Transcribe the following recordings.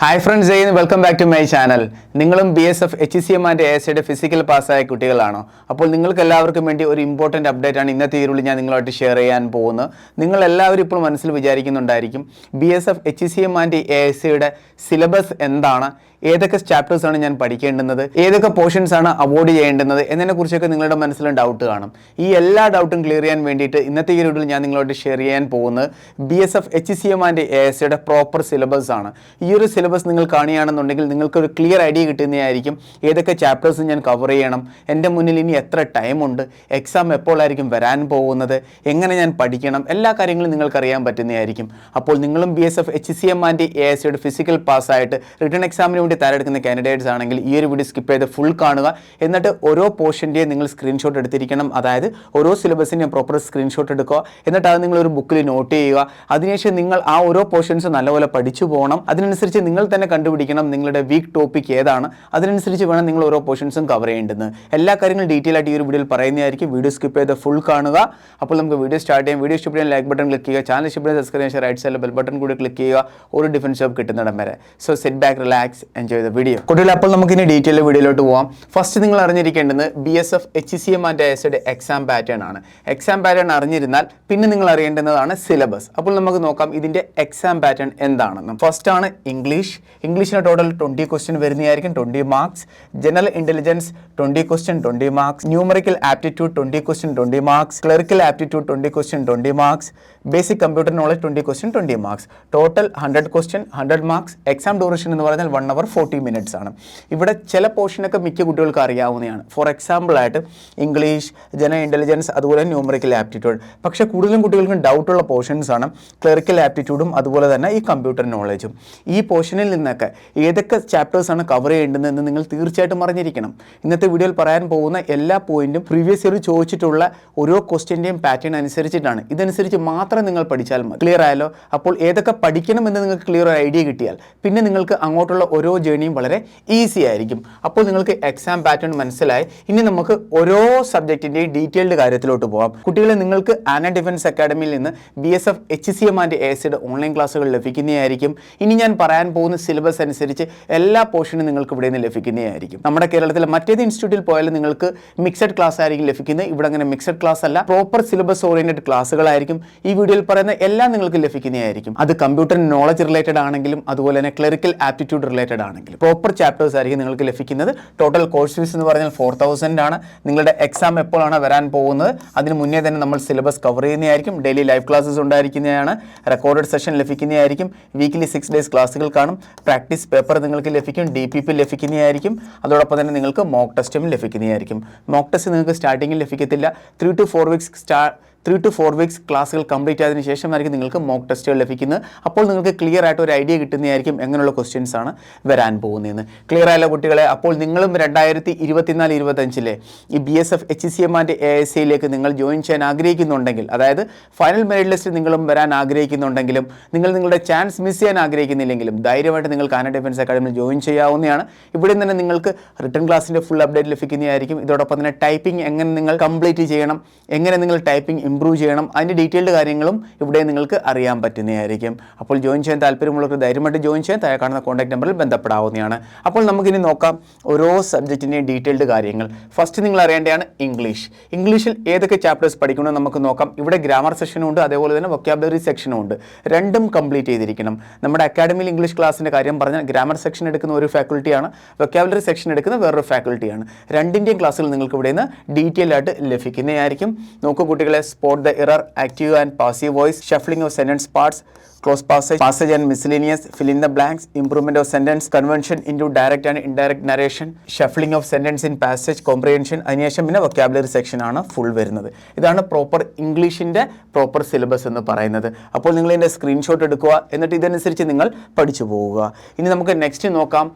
Hi friends Jai welcome back to my channel നിങ്ങളും B S F H C M and A S physical പാസ്സായ കുട്ടികളാണോ? അപ്പോൾ നിങ്ങൾക്ക് എല്ലാവർക്കും വേണ്ടി ഒരു ഇമ്പോർട്ടന്റ് അപ്ഡേറ്റ് ആണ് ഇന്നത്തെ ഈ ഞാൻ നിങ്ങളുമായിട്ട് ഷെയർ ചെയ്യാൻ പോകുന്നത്. നിങ്ങൾ എല്ലാവരും ഇപ്പോൾ മനസ്സിൽ വിചാരിക്കുന്നുണ്ടായിരിക്കും B S F H C M and A S സിയുടെ സിലബസ് എന്താണ്? ഏതൊക്കെ ചാപ്റ്റേഴ്സ് ആണ് ഞാൻ പഠിക്കേണ്ടുന്നത്? ഏതൊക്കെ പോർഷൻസ് ആണ് അവോയ്ഡ് ചെയ്യേണ്ടുന്നത്? എന്നതിനെ കുറിച്ചൊക്കെ നിങ്ങളുടെ മനസ്സിൽ ഡൗട്ട് കാണും. ഈ എല്ലാ ഡൗട്ടും ക്ലിയർ ചെയ്യാൻ വേണ്ടിയിട്ട് ഇന്നത്തെ ഈ വീഡിയോയിൽ ഞാൻ നിങ്ങളോട് ഷെയർ ചെയ്യാൻ പോകുന്നത് B S F H C M and A S സിയുടെ പ്രോപ്പർ സിലബസ് ആണ്. ഈ ഒരു സിലബസ് നിങ്ങൾ കാണുകയാണെന്നുണ്ടെങ്കിൽ നിങ്ങൾക്ക് ഒരു ക്ലിയർ ഐഡിയ കിട്ടുന്നതായിരിക്കും ഏതൊക്കെ ചാപ്റ്റേഴ്സ് ഞാൻ കവർ ചെയ്യണം എന്റെ മുന്നിൽ ഇനി എത്ര ടൈമുണ്ട് എക്സാം എപ്പോഴായിരിക്കും വരാൻ പോകുന്നത് എങ്ങനെ ഞാൻ പഠിക്കണം എല്ലാ കാര്യങ്ങളും നിങ്ങൾക്ക് അറിയാൻ പറ്റുന്നതായിരിക്കും. അപ്പോൾ നിങ്ങളും B S F H C M and A S സിയുടെ ഫിസിക്കൽ പാസ്സായിട്ട് റിട്ടേൺ എക്സാമിന് വേണ്ടി തയ്യാറെടുക്കുന്ന കാൻഡിഡേറ്റ്സ് ആണെങ്കിൽ ഈ ഒരു വീഡിയോ സ്കിപ്പ് ചെയ്ത് ഫുൾ കാണുക. എന്നിട്ട് ഓരോ പോർഷന്റെയും നിങ്ങൾ സ്ക്രീൻഷോട്ട് എടുത്തിരിക്കണം. അതായത് ഓരോ സിലബസിന്റെയും പ്രോപ്പർ സ്ക്രീൻഷോട്ട് എടുക്കുക. എന്നിട്ട് അത് നിങ്ങൾ ഒരു ബുക്കിൽ നോട്ട് ചെയ്യുക. അതിനുശേഷം നിങ്ങൾ ആ ഓരോ പോർഷൻസ് നല്ലപോലെ പഠിച്ചു പോകണം. അതിനനുസരിച്ച് നിങ്ങൾ തന്നെ കണ്ടുപിടിക്കണം നിങ്ങളുടെ വീക്ക് ടോപ്പിക് ഏതാണ്. അതിനനുസരിച്ച് വേണം നിങ്ങൾ ഓരോ പോർഷൻസും കവർ ചെയ്യേണ്ടത്. എല്ലാ കാര്യങ്ങളും ഡീറ്റെയിൽ ആയിട്ട് ഈ ഒരു വീഡിയോയിൽ പറയുന്നതായിരിക്കും. വീഡിയോ സ്കിപ്പ് ചെയ്ത് ഫുൾ കാണുക. അപ്പോൾ നമുക്ക് വീഡിയോ സ്റ്റാർട്ട് ചെയ്യാം. വീഡിയോ ഇഷ്ടപ്പെടാൻ ലൈക്ക് ബട്ടൺ ക്ലിക്ക് ചെയ്യുക. ചാനൽ ഇഷ്ടപ്പെടുന്ന സബ്സ്ക്രൈബ് റൈറ്റ് സൈഡിലെ ബെൽ ബട്ടൺ കൂടി ക്ലിക്ക് ചെയ്യുക. ഒരു ഡിഫൻസ് ജോബ് കിട്ടുന്നിടം വരെ. So set back relax enjoy the video കുട്ടികൾ അപ്പോൾ നമുക്ക് ഇനി ഡീറ്റെയിൽ വീഡിയോയിലോട്ട് പോകാം ഫസ്റ്റ് നിങ്ങൾ അറിഞ്ഞിരിക്കേണ്ടത് B S F H C M and S exam pattern ആണ്. എക്സാം പാറ്റേൺ അറിഞ്ഞിരുന്നാൽ പിന്നെ നിങ്ങൾ അറിയേണ്ടുന്നതാണ് സിലബസ് അപ്പോൾ നമുക്ക് നോക്കാം ഇതിന്റെ എക്സാം പാറ്റേൺ എന്താണെന്ന്. ഫസ്റ്റ് ആണ് ഇംഗ്ലീഷ് ഇംഗ്ലീഷിന് ടോട്ടൽ ട്വന്റി ക്വസ്റ്റ്യൻ വരുന്നതായിരിക്കും twenty marks general intelligence twenty question twenty marks numerical aptitude twenty question twenty marks clerical aptitude twenty question twenty marks basic computer knowledge twenty question twenty marks total hundred question hundred marks exam duration എന്ന് പറഞ്ഞാൽ one hour forty minutes ആണ്. ഇവിടെ ചില പോർഷനൊക്കെ മിക്ക കുട്ടികൾക്ക് അറിയാവുന്നതാണ്. For example ആയിട്ട് English gen intelligence അതുപോലെ ന്യൂമറിക്കൽ ആപ്റ്റിറ്റ്യൂഡ് പക്ഷേ കൂടുതലും കുട്ടികൾക്കും ഡൗട്ടുള്ള പോർഷൻസ് ആണ് ക്ലറിക്കൽ ആപ്റ്റിറ്റ്യൂഡും അതുപോലെ തന്നെ ഈ കമ്പ്യൂട്ടർ നോളജും ഈ പോർഷനിൽ നിന്നൊക്കെ ഏതൊക്കെ ചാപ്റ്റേഴ്സാണ് കവർ ചെയ്യേണ്ടതെന്ന് നിങ്ങൾ തീർച്ചയായിട്ടും അറിഞ്ഞിരിക്കണം. ഇന്നത്തെ വീഡിയോയിൽ പറയാൻ പോകുന്ന എല്ലാ പോയിന്റും പ്രീവിയസ് ഇയർ ചോദിച്ചിട്ടുള്ള ഓരോ ക്വസ്റ്റ്യന്റെയും പാറ്റേൺ അനുസരിച്ചിട്ടാണ്. ഇതനുസരിച്ച് മാത്രം നിങ്ങൾ പഠിച്ചാൽ മതി. ക്ലിയർ ആയാലോ അപ്പോൾ ഏതൊക്കെ പഠിക്കണമെന്ന് നിങ്ങൾക്ക് ക്ലിയർ ഒരു ഐഡിയ കിട്ടിയാൽ പിന്നെ നിങ്ങൾക്ക് അങ്ങോട്ടുള്ള ഓരോ ജേണിയും വളരെ ഈസി ആയിരിക്കും. അപ്പോൾ നിങ്ങൾക്ക് എക്സാം പാറ്റേൺ മനസ്സിലായി. ഇനി നമുക്ക് ഓരോ സബ്ജക്റ്റിന്റെയും ഡീറ്റെയിൽഡ് കാര്യത്തിലോട്ട് പോകാം കുട്ടികളെ നിങ്ങൾക്ക് ആന ഡിഫൻസ് അക്കാഡമിയിൽ നിന്ന് B S F H C M and A സിയുടെ ഓൺലൈൻ ക്ലാസ്സുകൾ ലഭിക്കുന്നതായിരിക്കും. ഇനി ഞാൻ പറയാൻ പോകുന്ന സിലബസ് അനുസരിച്ച് എല്ലാ പോർഷനും നിങ്ങൾക്ക് ഇവിടെ നിന്ന് ലഭിക്കുന്നതായിരിക്കും. നമ്മുടെ കേരളത്തിലെ മറ്റേത് ഇൻസ്റ്റിറ്റ്യൂട്ടിൽ പോയാലും നിങ്ങൾക്ക് മിക്സഡ് ക്ലാസ് ആയിരിക്കും ലഭിക്കുന്നത്. ഇവിടെ അങ്ങനെ മിക്സഡ് ക്ലാസ് അല്ല. പ്രോപ്പർ സിലബസ് ഓറിയന്റഡ് ക്ലാസ്സുകളായിരിക്കും ഈ വീഡിയോയിൽ പറയുന്ന എല്ലാം നിങ്ങൾക്ക് ലഭിക്കുന്നതായിരിക്കും. അത് കമ്പ്യൂട്ടർ നോളജ് റിലേറ്റഡ് ആണെങ്കിലും അതുപോലെ തന്നെ ക്ലറിക്കൽ ആപ്റ്റിറ്റ്യൂഡ് റിലേറ്റഡ് ആണെങ്കിലും. പ്രോപ്പർ ചാപ്റ്റേഴ്സ് ആയിരിക്കും നിങ്ങൾക്ക് ലഭിക്കുന്നത്. ടോട്ടൽ കോഴ്സ് ഫീസ് എന്ന് പറഞ്ഞാൽ ഫോർ തൗസൻഡ് ആണ്. നിങ്ങളുടെ എക്സാം എപ്പോഴാണ് വരാൻ പോകുന്നത്? അതിന് മുന്നേ തന്നെ നമ്മൾ സിലബസ് കവർ ചെയ്യുന്നതായിരിക്കും. ഡെയിലി ലൈവ് ക്ലാസ്സസ് ഉണ്ടായിരിക്കുന്നതാണ്. റെക്കോർഡഡ് സെഷൻ ലഭിക്കുന്നതായിരിക്കും. വീക്കിലി സിക്സ് ഡേയ്സ് ക്ലാസ്സുകൾ കാണും. പ്രാക്ടീസ് പേപ്പർ നിങ്ങൾക്ക് ലഭിക്കും. ഡി പി പി ലഭിക്കുന്നതായിരിക്കും. അതോടൊപ്പം തന്നെ നിങ്ങൾക്ക് മോക്ക് ടെസ്റ്റും ലഭിക്കുന്നതായിരിക്കും. മോക്ക് ടെസ്റ്റ് നിങ്ങൾക്ക് സ്റ്റാർട്ടിങ്ങിൽ ലഭിക്കത്തില്ല. ത്രീ ടു ഫോർ വീക്സ് സ്റ്റാ ത്രീ ടു ഫോർ വീക്സ് ക്ലാസ്സുകൾ കംപ്ലീറ്റ് ആയതിനു ശേഷമായിരിക്കും നിങ്ങൾക്ക് മോക്ക് ടെസ്റ്റുകൾ ലഭിക്കുന്നത്. അപ്പോൾ നിങ്ങൾക്ക് ക്ലിയർ ആയിട്ട് ഒരു ഐഡിയ കിട്ടുന്നതായിരിക്കും എങ്ങനെയുള്ള ക്വസ്റ്റ്യൻസ് ആണ് വരാൻ പോകുന്നതെന്ന്. ക്ലിയർ ആയല്ലോ കുട്ടികളെ? അപ്പോൾ നിങ്ങളും രണ്ടായിരത്തി ഇരുപത്തിനാല് ഇരുപത്തഞ്ചിലെ ഈ B S F H C M and A S സിയിലേക്ക് നിങ്ങൾ ജോയിൻ ചെയ്യാൻ ആഗ്രഹിക്കുന്നുണ്ടെങ്കിൽ അതായത് ഫൈനൽ മെറിറ്റ് ലിസ്റ്റ് നിങ്ങളും വരാൻ ആഗ്രഹിക്കുന്നുണ്ടെങ്കിലും നിങ്ങൾ നിങ്ങളുടെ ചാൻസ് മിസ് ചെയ്യാൻ ആഗ്രഹിക്കുന്നില്ലെങ്കിലും ധൈര്യമായിട്ട് നിങ്ങൾ ആന ഡിഫൻസ് അക്കാഡമിയിൽ ജോയിൻ ചെയ്യാവുന്നതാണ്. ഇവിടെ തന്നെ നിങ്ങൾക്ക് റിട്ടേൺ ക്ലാസ്സിന്റെ ഫുൾ അപ്ഡേറ്റ് ലഭിക്കുന്നതായിരിക്കും. ഇതോടൊപ്പം തന്നെ ടൈപ്പിംഗ് എങ്ങനെ നിങ്ങൾ കംപ്ലീറ്റ് ചെയ്യണം? എങ്ങനെ നിങ്ങൾ ടൈപ്പിംഗ് ഇമ്പ്രൂവ് ചെയ്യണം. അതിന്റെ ഡീറ്റെയിൽഡ് കാര്യങ്ങളും ഇവിടെ നിങ്ങൾക്ക് അറിയാൻ പറ്റുന്നതായിരിക്കും. അപ്പോൾ ജോയിൻ ചെയ്യാൻ താല്പര്യമുള്ളവർക്ക് ധൈര്യമായിട്ട് ജോയിൻ ചെയ്യാൻ താഴെ കാണുന്ന കോൺടാക്ട് നമ്പറിൽ ബന്ധപ്പെടാവുന്നതാണ്. അപ്പോൾ നമുക്കിനി നോക്കാം ഓരോ സബ്ജക്റ്റിന്റെയും ഡീറ്റെയിൽഡ് കാര്യങ്ങൾ. ഫസ്റ്റ് നിങ്ങൾ അറിയേണ്ടതാണ് ഇംഗ്ലീഷ് ഇംഗ്ലീഷിൽ ഏതൊക്കെ ചാപ്റ്റേഴ്സ് പഠിക്കണമെന്ന് നമുക്ക് നോക്കാം. ഇവിടെ ഗ്രാമർ സെക്ഷനും ഉണ്ട് അതേപോലെ തന്നെ വൊക്കാബുലറി സെക്ഷനും ഉണ്ട്. രണ്ടും കംപ്ലീറ്റ് ചെയ്തിരിക്കണം. നമ്മുടെ അക്കാഡമിയിൽ ഇംഗ്ലീഷ് ക്ലാസ്സിന്റെ കാര്യം പറഞ്ഞാൽ ഗ്രാമർ സെക്ഷൻ എടുക്കുന്ന ഒരു ഫാക്കൽറ്റിയാണ് വൊക്കാബുലറി സെക്ഷൻ എടുക്കുന്ന വേറൊരു ഫാക്കൽറ്റിയാണ് രണ്ടിന്റെയും ക്ലാസ്സുകൾ നിങ്ങൾക്ക് ഇവിടെ നിന്ന് ഡീറ്റെയിൽ ആയിട്ട് ലഭിക്കുന്നതായിരിക്കും. നോക്കൂ കുട്ടികളെ the error active and passive voice shuffling of sentence parts cloze passage passage and miscellaneous fill in the blanks improvement of sentence conversion into direct and indirect narration shuffling of sentence in passage comprehension അതിനുശേഷം പിന്നെ vocabulary section ആണ് full വരുന്നത്. ഇതാണ് proper ഇംഗ്ലീഷിന്റെ proper syllabus എന്ന് പറയുന്നത്. അപ്പോൾ നിങ്ങൾ ഇതിന്റെ സ്ക്രീൻഷോട്ട് എടുക്കുക എന്നിട്ട് ഇതനുസരിച്ച് നിങ്ങൾ പഠിച്ചു പോവുക. ഇനി നമുക്ക് നെക്സ്റ്റ് നോക്കാം.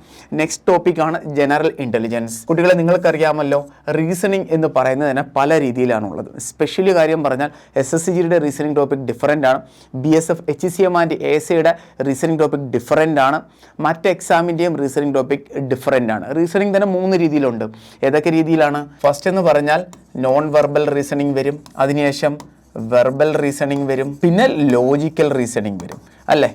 നെക്സ്റ്റ് ടോപ്പിക് ആണ് ജനറൽ ഇന്റലിജൻസ് കുട്ടികളെ നിങ്ങൾക്കറിയാമല്ലോ റീസണിങ് എന്ന് പറയുന്നത് തന്നെ പല രീതിയിലാണുള്ളത്. സ്പെഷ്യലി കാര്യം പറഞ്ഞാൽ എസ് എസ് സി ജിയുടെ റീസണിങ് ടോപ്പിക് ഡിഫറന്റ് ആണ്. B S F H C M and A സിയുടെ റീസണിങ് ടോപ്പിക് ഡിഫറന്റ് ആണ്. മറ്റ് എക്സാമിന്റെയും റീസണിങ് ടോപ്പിക് ഡിഫറന്റ് ആണ്. റീസണിങ് തന്നെ മൂന്ന് രീതിയിലുണ്ട്. ഏതൊക്കെ രീതിയിലാണ്? ഫസ്റ്റ് എന്ന് പറഞ്ഞാൽ നോൺ വെർബൽ റീസണിങ് വരും. അതിനുശേഷം വെർബൽ റീസണിങ് വരും. പിന്നെ ലോജിക്കൽ റീസണിങ് വരും. അല്ലേ?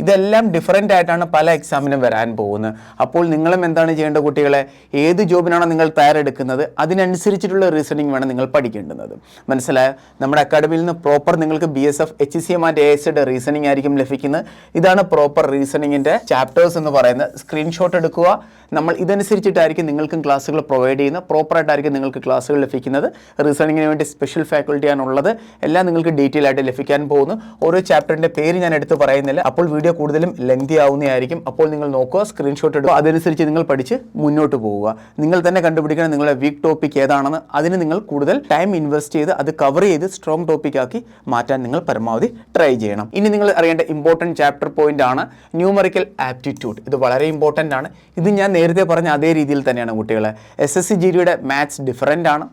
ഇതെല്ലാം ഡിഫറെന്റ് ആയിട്ടാണ് പല എക്സാമിനും വരാൻ പോകുന്നത്. അപ്പോൾ നിങ്ങളും എന്താണ് ചെയ്യേണ്ട കുട്ടികളെ? ഏത് ജോബിനാണോ നിങ്ങൾ തയ്യാറെടുക്കുന്നത് അതിനനുസരിച്ചിട്ടുള്ള റീസണിങ് വേണം നിങ്ങൾ പഠിക്കേണ്ടുന്നത്. മനസ്സിലായ? നമ്മുടെ അക്കാഡമിയിൽ നിന്ന് പ്രോപ്പർ നിങ്ങൾക്ക് B S F H C M and A S reasoning ആയിരിക്കും ലഭിക്കുന്നത്. ഇതാണ് പ്രോപ്പർ റീസണിങ്ങിന്റെ ചാപ്റ്റേഴ്സ് എന്ന് പറയുന്നത്. സ്ക്രീൻഷോട്ട് എടുക്കുക. നമ്മൾ ഇതനുസരിച്ചിട്ടായിരിക്കും നിങ്ങൾക്കും ക്ലാസ്സുകൾ പ്രൊവൈഡ് ചെയ്യുന്നത്. പ്രോപ്പറായിട്ടായിരിക്കും നിങ്ങൾക്ക് ക്ലാസ്സുകൾ ലഭിക്കുന്നത്. റീസണിങ്ങിന് വേണ്ടി സ്പെഷ്യൽ ഫാക്കൽറ്റിയാണുള്ളത് എല്ലാം നിങ്ങൾക്ക് ഡീറ്റെയിൽ ആയിട്ട് ലഭിക്കാൻ പോകുന്നു. ഓരോ ചാപ്റ്ററിന്റെ പേര് ഞാൻ എടുത്ത് പറയുന്നില്ല. അപ്പോൾ വീഡിയോ കൂടുതലും ലെങ്തി ആവുന്നതായിരിക്കും അപ്പോൾ നിങ്ങൾ നോക്കുക സ്ക്രീൻഷോട്ട് എടുക്കുക. അതനുസരിച്ച് നിങ്ങൾ പഠിച്ച് മുന്നോട്ട് പോവുക. നിങ്ങൾ തന്നെ കണ്ടുപിടിക്കണം നിങ്ങളുടെ വീക്ക് ടോപ്പിക് ഏതാണെന്ന്. അതിന് നിങ്ങൾ കൂടുതൽ ടൈം ഇൻവെസ്റ്റ് ചെയ്ത് അത് കവർ ചെയ്ത് സ്ട്രോങ് ടോപ്പിക് ആക്കി മാറ്റാൻ നിങ്ങൾ പരമാവധി ട്രൈ ചെയ്യണം. ഇനി നിങ്ങൾ അറിയേണ്ട ഇമ്പോർട്ടന്റ് ചാപ്റ്റർ പോയിന്റ് ആണ് ന്യൂമറിക്കൽ ആപ്റ്റിറ്റ്യൂഡ് ഇത് വളരെ ഇമ്പോർട്ടന്റ് ആണ്. ഇത് ഞാൻ നേരത്തെ പറഞ്ഞ അതേ രീതിയിൽ തന്നെയാണ് കുട്ടികളെ. S S C G maths different ആണ്.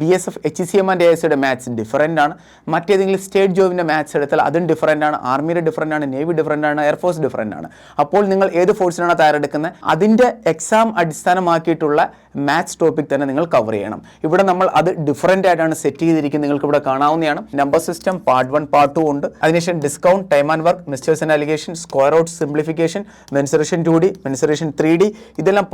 B S F H C M and A S സിയുടെ മാത്സ് ഡിഫറന്റ് ആണ്. മറ്റേതെങ്കിലും സ്റ്റേറ്റ് ജോബിന്റെ മാത്സ് എടുത്താൽ അതും ഡിഫറന്റ് ആണ്. ആർമിയുടെ ഡിഫറന്റ് ആണ് നേവി ഡിഫറന്റ് ആണ് എയർഫോഴ്സ് ഡിഫറന്റ് ആണ്. അപ്പോൾ നിങ്ങൾ ഏത് ഫോഴ്സിനാണ് തയ്യാറെടുക്കുന്നത്? അതിന്റെ എക്സാം അടിസ്ഥാനമാക്കിയിട്ടുള്ള മാത്സ് ടോപ്പിക് തന്നെ നിങ്ങൾ കവർ ചെയ്യണം. ഇവിടെ നമ്മൾ അത് ഡിഫറന്റ് ആയിട്ടാണ് സെറ്റ് ചെയ്തിരിക്കുന്നത്. നിങ്ങൾക്ക് ഇവിടെ കാണാവുന്നതാണ്. Number system part one part two ഉണ്ട്. അതിനുശേഷം discount time and work mixtures and alligation square out simplification mensuration two D mensuration three D ഇതെല്ലാം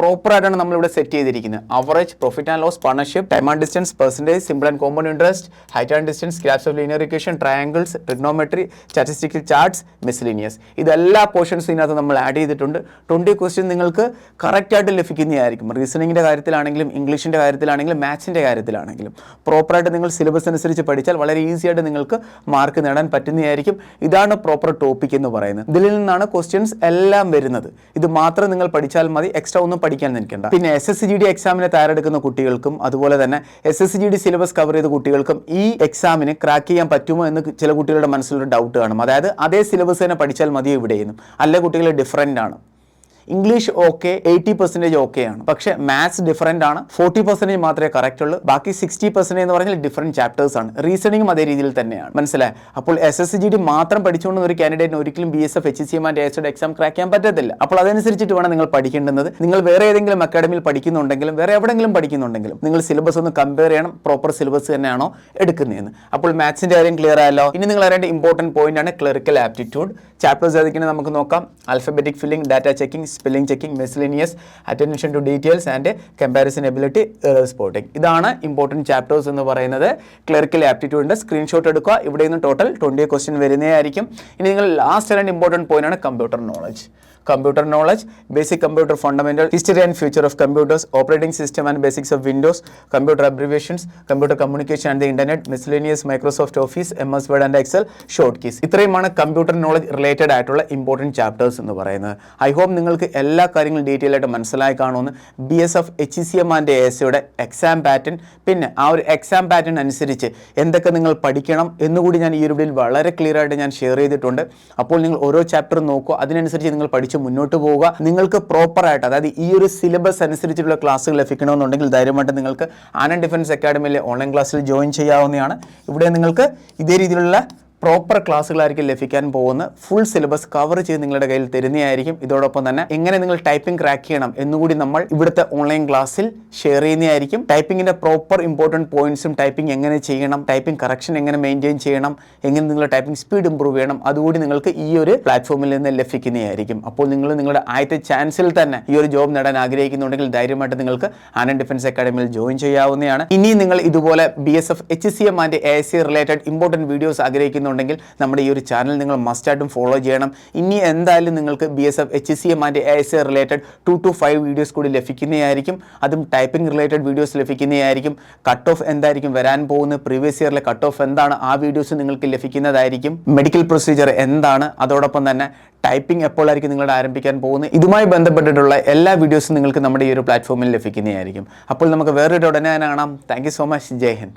നമ്മൾ ഇവിടെ സെറ്റ് ചെയ്തിരിക്കുന്നത്. Average profit and loss partnership time and distance percentage simple and common interest height and distance graphs of linear equation triangles trigonometry statistical charts miscellaneous ഇതെല്ലാ portions ഇതിനകത്ത് നമ്മൾ add ചെയ്തിട്ടുണ്ട്. Twenty question നിങ്ങൾക്ക് കറക്റ്റായിട്ട് ലഭിക്കുന്നതായിരിക്കും. റീസണിങ്ങിന്റെ കാര്യത്തിലാണെങ്കിലും ഇംഗ്ലീഷിന്റെ കാര്യത്തിലാണെങ്കിലും മാത്സിന്റെ കാര്യത്തിലാണെങ്കിലും. പ്രോപ്പറായിട്ട് നിങ്ങൾ സിലബസ് അനുസരിച്ച് പഠിച്ചാൽ വളരെ ഈസി ആയിട്ട് നിങ്ങൾക്ക് മാർക്ക് നേടാൻ പറ്റുന്നതായിരിക്കും. ഇതാണ് പ്രോപ്പർ ടോപ്പിക് എന്ന് പറയുന്നത്. ഇതിൽ നിന്നാണ് ക്വസ്റ്റ്യൻസ് എല്ലാം വരുന്നത്. ഇത് മാത്രം നിങ്ങൾ പഠിച്ചാൽ മതി. എക്സ്ട്രാ ഒന്നും പഠിക്കാൻ നിൽക്കേണ്ട. പിന്നെ എസ് എസ് ജി ഡി എക്സാമിന് തയ്യാറെടുക്കുന്ന കുട്ടികൾക്കും അതുപോലെ തന്നെ S S G D syllabus cover ചെയ്ത കുട്ടികൾക്കും ഈ എക്സാമിന് ക്രാക്ക് ചെയ്യാൻ പറ്റുമോ എന്ന് ചില കുട്ടികളുടെ മനസ്സിലൊരു ഡൗട്ട് കാണും. അതായത് അതേ സിലബസ് തന്നെ പഠിച്ചാൽ മതിയോ ഇവിടെയെന്നും. അല്ല കുട്ടികൾ ഡിഫറന്റ് ആണ്. English okay eighty percentage okay ആണ്. പക്ഷേ മാത്സ് ഡിഫറന്റ് ആണ്. ഫോർട്ടി പെർസെന്റേജ് മാത്രമേ കറക്റ്റ് ഉള്ളൂ. ബാക്കി സിക്സ്റ്റി പെർസെന്റേജ് എന്ന് പറഞ്ഞാൽ ഡിഫറന്റ് ചാപ്റ്റേഴ്സ് ആണ്. റീസണിങ്ങും അതേ രീതിയിൽ തന്നെയാണ്. മനസ്സിലായി? അപ്പോൾ എസ് എസ് ജി ഡി മാത്രം പഠിച്ചുകൊണ്ട് ഒരു കാൻഡിഡേറ്റിന് ഒരിക്കലും B S F H C M and S exam crack ചെയ്യാൻ പറ്റത്തില്ല. അപ്പോൾ അതനുസരിച്ചിട്ട് വേണം നിങ്ങൾ പഠിക്കേണ്ടത്. നിങ്ങൾ വേറെ ഏതെങ്കിലും അക്കാഡമിയിൽ പഠിക്കുന്നുണ്ടെങ്കിലും വേറെ എവിടെയെങ്കിലും പഠിക്കുന്നുണ്ടെങ്കിലും നിങ്ങൾ സിലബസ് ഒന്ന് കമ്പയർ ചെയ്യണം. പ്രോപ്പർ സിലബസ് തന്നെയാണോ എടുക്കുന്നതെന്ന്. അപ്പോൾ മാത്സിന്റെ കാര്യം ക്ലിയർ ആയല്ലോ. ഇനി നിങ്ങൾ അറിയേണ്ട ഇമ്പോർട്ടന്റ് പോയിന്റ് ആണ് ക്ലറിക്കൽ ആപ്റ്റിറ്റ്യൂഡ് ചാപ്റ്റേഴ്സ് ഏതൊക്കെയാണ് നമുക്ക് നോക്കാം? Alphabetic filling data checking spelling checking miscellaneous attention to details and comparison ability error spotting ഇതാണ് ഇമ്പോർട്ടന്റ് ചാപ്റ്റേഴ്സ് എന്ന് പറയുന്നത്. ക്ലർക്കിൽ ആപ്റ്റിറ്റ്യൂഡിന്റെ സ്ക്രീൻഷോട്ട് എടുക്കുക. ഇവിടെ നിന്ന് ടോട്ടൽ ട്വന്റി ക്വസ്റ്റ്യൻ വരുന്നതായിരിക്കും. ഇനി നിങ്ങൾ ലാസ്റ്റ് ആൻഡ് ഇമ്പോർട്ടന്റ് പോയിന്റ് ആണ് computer knowledge computer knowledge, basic computer fundamental, history and future of computers, operating system and basics of Windows, computer abbreviations, computer communication and the internet, miscellaneous Microsoft Office, MS Word and Excel short keys ഇത്രയുമാണ് computer knowledge related ആയിട്ടുള്ള important chapters എന്ന് പറയുന്നത്. I hope നിങ്ങൾക്ക് എല്ലാ കാര്യങ്ങളും detail ആയിട്ട് മനസ്സിലായി കാണുമെന്ന് B S F H C M and A S exam pattern പിന്നെ ആ ഒരു എക്സാം പാറ്റേൺ അനുസരിച്ച് എന്തൊക്കെ നിങ്ങൾ പഠിക്കണം എന്നുകൂടി ഞാൻ ഈ ഒരു വീഡിയോയിൽ വളരെ ക്ലിയർ ആയിട്ട് ഞാൻ ഷെയർ ചെയ്തിട്ടുണ്ട്. അപ്പോൾ നിങ്ങൾ ഓരോ ചാപ്റ്റർ നോക്കുക. അതിനനുസരിച്ച് നിങ്ങൾ പഠിച്ച് മുന്നോട്ട് പോവുക. നിങ്ങൾക്ക് പ്രോപ്പറായിട്ട് അതായത് ഈ ഒരു സിലബസ് അനുസരിച്ചിട്ടുള്ള ക്ലാസ്സുകൾ ലഭിക്കണമെന്നുണ്ടെങ്കിൽ ധൈര്യമായിട്ട് നിങ്ങൾക്ക് ആനന്ദ് ഡിഫൻസ് അക്കാഡമിയിലെ ഓൺലൈൻ ക്ലാസ്സിൽ ജോയിൻ ചെയ്യാവുന്നതാണ്. ഇവിടെ നിങ്ങൾക്ക് ഇതേ രീതിയിലുള്ള പ്രോപ്പർ ക്ലാസ്സുകളായിരിക്കും ലഭിക്കാൻ പോകുന്ന ഫുൾ സിലബസ് കവർ ചെയ്ത് നിങ്ങളുടെ കയ്യിൽ തരുന്നതായിരിക്കും. ഇതോടൊപ്പം തന്നെ എങ്ങനെ നിങ്ങൾ ടൈപ്പിംഗ് ക്രാക്ക് ചെയ്യണം എന്നുകൂടി നമ്മൾ ഇവിടുത്തെ ഓൺലൈൻ ക്ലാസ്സിൽ ഷെയർ ചെയ്യുന്നതായിരിക്കും. ടൈപ്പിങ്ങിന്റെ പ്രോപ്പർ ഇമ്പോർട്ടന്റ് പോയിന്റ്സും ടൈപ്പിംഗ് എങ്ങനെ ചെയ്യണം ടൈപ്പിംഗ് കറക്ഷൻ എങ്ങനെ മെയിന്റെയിൻ ചെയ്യണം എങ്ങനെ നിങ്ങളുടെ ടൈപ്പിംഗ് സ്പീഡ് ഇമ്പ്രൂവ് ചെയ്യണം അതുകൂടി നിങ്ങൾക്ക് ഈ ഒരു പ്ലാറ്റ്ഫോമിൽ നിന്ന് ലഭിക്കുന്നതായിരിക്കും. അപ്പോൾ നിങ്ങൾ നിങ്ങളുടെ ആദ്യത്തെ ചാൻസിൽ തന്നെ ഈ ഒരു ജോബ് നേടാൻ ആഗ്രഹിക്കുന്നുണ്ടെങ്കിൽ ധൈര്യമായിട്ട് നിങ്ങൾക്ക് ആനന്ദ് ഡിഫൻസ് അക്കാഡമിയിൽ ജോയിൻ ചെയ്യാവുന്നതാണ്. ഇനി നിങ്ങൾ ഇതുപോലെ B S F H C M and A C related important videos ആഗ്രഹിക്കുന്നുണ്ടെങ്കിൽ നമ്മുടെ ഈ ഒരു ചാനൽ നിങ്ങൾ മസ്റ്റായിട്ടും ഫോളോ ചെയ്യണം. ഇനി എന്തായാലും നിങ്ങൾക്ക് B S F H C M and A S A related two to five videos കൂടി ലഭിക്കുന്നതായിരിക്കും. അതും ടൈപ്പിംഗ് റിലേറ്റഡ് വീഡിയോസ് ലഭിക്കുന്നതായിരിക്കും. കട്ട് ഓഫ് എന്തായിരിക്കും വരാൻ പോകുന്നത് പ്രീവിയസ് ഇയറിലെ കട്ട് ഓഫ് എന്താണ് ആ വീഡിയോസ് നിങ്ങൾക്ക് ലഭിക്കുന്നതായിരിക്കും. മെഡിക്കൽ പ്രൊസീജിയർ എന്താണ് അതോടൊപ്പം തന്നെ ടൈപ്പിംഗ് എപ്പോഴായിരിക്കും നിങ്ങളുടെ ആരംഭിക്കാൻ പോകുന്നത്. ഇതുമായി ബന്ധപ്പെട്ടിട്ടുള്ള എല്ലാ വീഡിയോസും നിങ്ങൾക്ക് നമ്മുടെ ഈ ഒരു പ്ലാറ്റ്ഫോമിൽ ലഭിക്കുന്നതായിരിക്കും. അപ്പോൾ നമുക്ക് വേറൊരു ഉടനെ കാണാം. Thank so much Jai Hind.